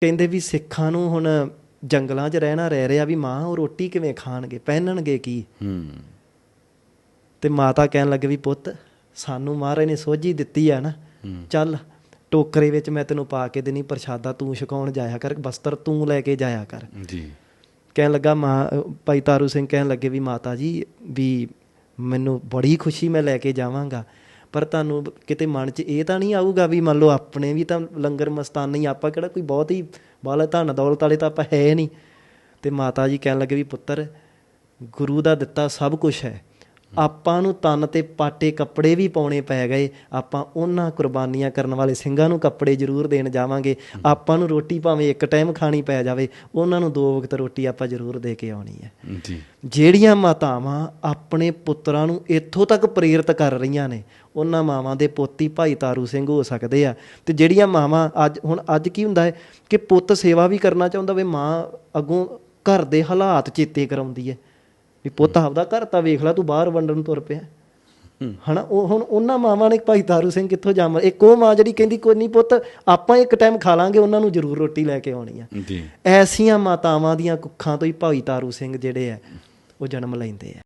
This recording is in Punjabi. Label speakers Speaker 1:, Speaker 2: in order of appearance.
Speaker 1: ਕਹਿੰਦੇ ਵੀ ਸਿੱਖਾਂ ਨੂੰ ਹੁਣ ਜੰਗਲਾਂ 'ਚ ਰਹਿਣਾ ਰਹਿ ਰਿਹਾ ਵੀ ਮਾਂ ਉਹ ਰੋਟੀ ਕਿਵੇਂ ਖਾਣਗੇ ਪਹਿਨਣਗੇ ਕੀ?
Speaker 2: ਹੂੰ।
Speaker 1: ਤੇ ਮਾਤਾ ਕਹਿਣ ਲੱਗੇ ਵੀ ਪੁੱਤ ਸਾਨੂੰ ਮਹਾਰਾਜ ਨੇ ਸੋਝੀ ਦਿੱਤੀ ਆ ਨਾ ਚੱਲ ਟੋਕਰੇ ਵਿੱਚ ਮੈਂ ਤੈਨੂੰ ਪਾ ਕੇ ਦੇਣੀ ਪ੍ਰਸ਼ਾਦਾ ਤੂੰ ਛਕਾਉਣ ਜਾਇਆ ਕਰ ਬਸਤਰ ਤੂੰ ਲੈ ਕੇ ਜਾਇਆ ਕਰ।
Speaker 2: ਜੀ।
Speaker 1: ਕਹਿਣ ਲੱਗਾ ਮਾਂ ਭਾਈ ਤਾਰੂ ਸਿੰਘ ਕਹਿਣ ਲੱਗੇ ਵੀ ਮਾਤਾ ਜੀ ਵੀ ਮੈਨੂੰ ਬੜੀ ਖੁਸ਼ੀ ਮੈਂ ਲੈ ਕੇ ਜਾਵਾਂਗਾ। ਪਰ ਤੁਹਾਨੂੰ ਕਿਤੇ ਮਨ 'ਚ ਇਹ ਤਾਂ ਨਹੀਂ ਆਊਗਾ ਵੀ ਮੰਨ ਲਓ ਆਪਣੇ ਵੀ ਤਾਂ ਲੰਗਰ ਮਸਤਾਨੀ ਆਪਾਂ ਕਿਹੜਾ ਕੋਈ ਬਹੁਤ ਹੀ ਬਾਲਾ ਧਨ ਦੌਲਤ ਵਾਲੇ ਤਾਂ ਆਪਾਂ ਹੈ ਨਹੀਂ। ਤੇ ਮਾਤਾ ਜੀ ਕਹਿਣ ਲੱਗੇ ਵੀ ਪੁੱਤਰ, ਗੁਰੂ ਦਾ ਦਿੱਤਾ ਸਭ ਕੁਝ ਹੈ। ਆਪਾਂ ਨੂੰ ਤਨ ਤੇ ਪਾਟੇ ਕੱਪੜੇ ਵੀ ਪਾਉਣੇ ਪੈ ਗਏ। ਆਪਾਂ ਉਹਨਾਂ ਕੁਰਬਾਨੀਆਂ ਕਰਨ ਵਾਲੇ ਸਿੰਘਾਂ ਨੂੰ ਕੱਪੜੇ ਜ਼ਰੂਰ ਦੇਣ ਜਾਵਾਂਗੇ। ਆਪਾਂ ਨੂੰ ਰੋਟੀ ਭਾਵੇਂ ਇੱਕ ਟਾਈਮ ਖਾਣੀ ਪੈ ਜਾਵੇ ਉਹਨਾਂ ਨੂੰ ਦੋ ਵਕਤ ਰੋਟੀ ਆਪਾਂ ਜ਼ਰੂਰ ਦੇ ਕੇ ਆਉਣੀ ਹੈ।
Speaker 2: ਜੀ।
Speaker 1: ਜਿਹੜੀਆਂ ਮਾਤਾਵਾਂ ਆਪਣੇ ਪੁੱਤਰਾਂ ਨੂੰ ਇੱਥੋਂ ਤੱਕ ਪ੍ਰੇਰਿਤ ਕਰ ਰਹੀਆਂ ਨੇ ਉਹਨਾਂ ਮਾਵਾਂ ਦੇ ਪੋਤੀ ਭਾਈ ਤਾਰੂ ਸਿੰਘ ਹੋ ਸਕਦੇ ਆ। ਤੇ ਜਿਹੜੀਆਂ ਮਾਵਾਂ ਅੱਜ ਹੁਣ ਅੱਜ ਕੀ ਹੁੰਦਾ ਹੈ ਕਿ ਪੁੱਤ ਸੇਵਾ ਵੀ ਕਰਨਾ ਚਾਹੁੰਦਾ ਵੇ ਮਾਂ ਅੱਗੋਂ ਘਰ ਦੇ ਹਾਲਾਤ ਚੇਤੇ ਕਰਾਉਂਦੀ ਹੈ। ਵੀ ਪੁੱਤ ਆਪਦਾ ਘਰ ਤਾਂ ਵੇਖ ਲੈ ਤੂੰ ਬਾਹਰ ਵੰਡਣ ਤੁਰ ਪਿਆ। ਹਨਾ ਉਹ ਹੁਣ ਉਹਨਾਂ ਮਾਵਾਂ ਨੇ ਭਾਈ ਤਾਰੂ ਸਿੰਘ ਕਿੱਥੋਂ ਜਾਵਾਂ? ਇੱਕ ਉਹ ਮਾਂ ਜਿਹੜੀ ਕਹਿੰਦੀ ਕੋਈ ਨਹੀਂ ਪੁੱਤ ਆਪਾਂ ਇੱਕ ਟਾਈਮ ਖਾ ਲਾਂਗੇ ਉਹਨਾਂ ਨੂੰ ਜ਼ਰੂਰ ਰੋਟੀ ਲੈ ਕੇ ਆਉਣੀ ਆ।
Speaker 2: ਜੀ।
Speaker 1: ਐਸੀਆਂ ਮਾਤਾਵਾਂ ਦੀਆਂ ਕੁੱਖਾਂ ਤੋਂ ਹੀ ਭਾਈ ਤਾਰੂ ਸਿੰਘ ਜਿਹੜੇ ਆ ਉਹ ਜਨਮ ਲੈਂਦੇ ਆ।